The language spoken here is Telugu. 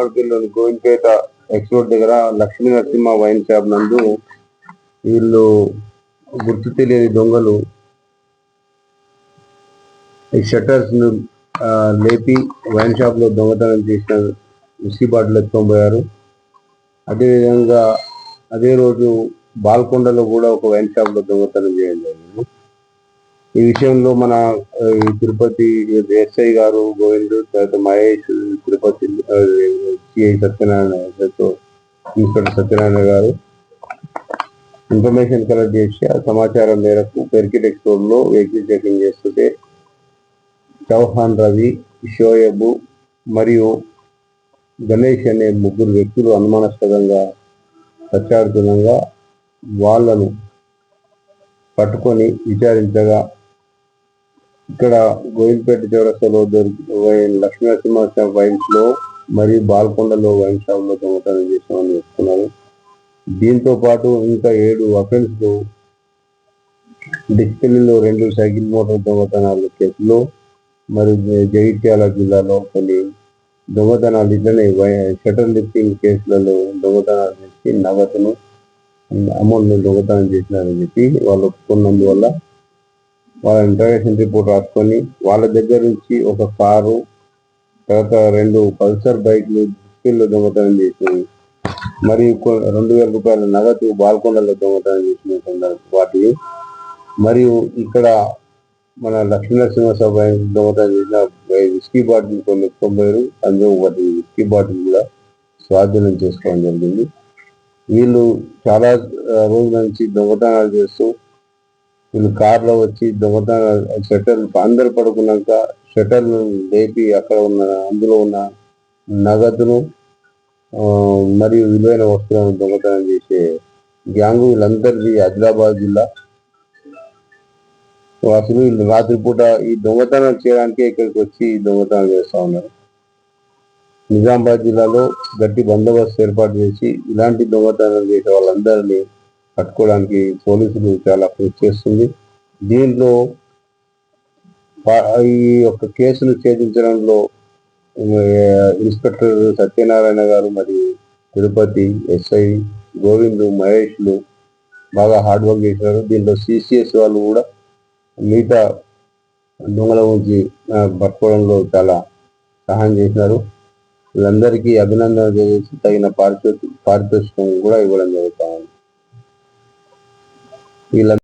మార్కెట్లోని గోవిందపేట ఎక్స్ దగ్గర లక్ష్మీ నరసింహ వైన్ షాప్ నందు వీళ్ళు గుర్తు తెలియని దొంగలు ఈ షట్టర్స్ను లేపి వైన్ షాప్లో దొంగతనం చేసిన విస్కీ బాటిల్ ఎత్తుకొని పోయారు. అదేవిధంగా అదే రోజు బాల్కొండలో కూడా ఒక వైన్ షాప్లో దొంగతనం చేయడం జరిగింది. ఈ విషయంలో మన తిరుపతి ఎస్ఐ గారు గోవింద్ తర్వాత మహేష్ తిరుపతి సిఐ సత్యనారాయణ గారితో ఇన్స్పెక్టర్ సత్యనారాయణ గారు. ఇన్ఫర్మేషన్ కలెక్ట్ చేసి ఆ సమాచారం మేరకు పెర్కిట్ ఎక్స్పోర్ వెహికల్ చెకింగ్ చేస్తుంటే చౌహాన్ రవి షోయబ్ మరియు గణేష్ అనే ముగ్గురు వ్యక్తులు అనుమానాస్పదంగా ప్రచారుతుండగా వాళ్ళను పట్టుకొని విచారించగా ఇక్కడ గోవిందపేట చౌరస్తాలో దొరికి లక్ష్మీనరసింహ వైన్స్లో మరియు బాల్కొండలో వైన్ షాప్లో దొంగతనం చేసామని చెప్తున్నారు. దీంతో పాటు ఇంకా ఏడు అఫెన్స్ డిస్పెల్లిలో రెండు సైకిల్ మోటార్ దొంగతనాల కేసులో మరి జగిత్యాల జిల్లాలో కొన్ని దొంగతనాలు ఇట్లనే షటర్ లిఫ్టింగ్ కేసులలో దొంగతనాలు చేసి నగదును అమౌంట్ దొంగతనం చేసినారని చెప్పి వాళ్ళు ఒప్పుకున్నందువల్ల వాళ్ళ ఇంటర్వేషన్ రిపోర్ట్ రాసుకొని వాళ్ళ దగ్గర నుంచి ఒక కారు తర్వాత రెండు పల్సర్ బైక్లు దుస్తుల్లో దొంగతనం చేసి మరియు రెండు వేల రూపాయల నగదు బాల్కొండలో దొంగతనం చేసిన సందర్భ వాటిని. మరియు ఇక్కడ మన లక్ష్మీనరసింహ దొంగతనం చేసిన విస్కీ బాటిల్ కొన్ని ఎత్తుకోబోయారు అందులో వాటి విస్కీ బాటిల్ కూడా స్వాధీనం చేసుకోవడం జరిగింది. వీళ్ళు చాలా రోజుల నుంచి దొంగతనాలు చేస్తూ వీళ్ళు కార్లో వచ్చి దొంగత షటర్ అందరు పడుకున్నాక షటర్ లేపి అక్కడ ఉన్న అందులో ఉన్న నగదును మరియు విలువైన వస్తువులను దొంగతనం చేసే గ్యాంగ్ వీళ్ళందరిది ఆదిలాబాద్ జిల్లా. అసలు వీళ్ళు రాత్రిపూట ఈ దొంగతనం చేయడానికి ఇక్కడికి వచ్చి ఈ దొంగతనం చేస్తూ ఉన్నారు. నిజామాబాద్ జిల్లాలో గట్టి బందోబస్తు ఏర్పాటు చేసి ఇలాంటి దొంగతనం చేసే వాళ్ళందరినీ పట్టుకోవడానికి పోలీసులు చాలా కృషి చేస్తుంది. దీంట్లో పా- ఈ యొక్క కేసును ఛేదించడంలో ఇన్స్పెక్టర్ సత్యనారాయణ గారు మరి తిరుపతి ఎస్ఐ గోవిందు మహేష్లు బాగా హార్డ్ వర్క్ చేశారు. దీంట్లో సిసిఎస్ వాళ్ళు కూడా మిగతా దొంగల గురించి పట్టుకోవడంలో చాలా సహాయం చేసినారు వీళ్ళందరికీ అభినందన చేసి తగిన పారితోషికం పారితోషికం కూడా ఇవ్వడం జరుగుతా ఉంది వీళ్ళ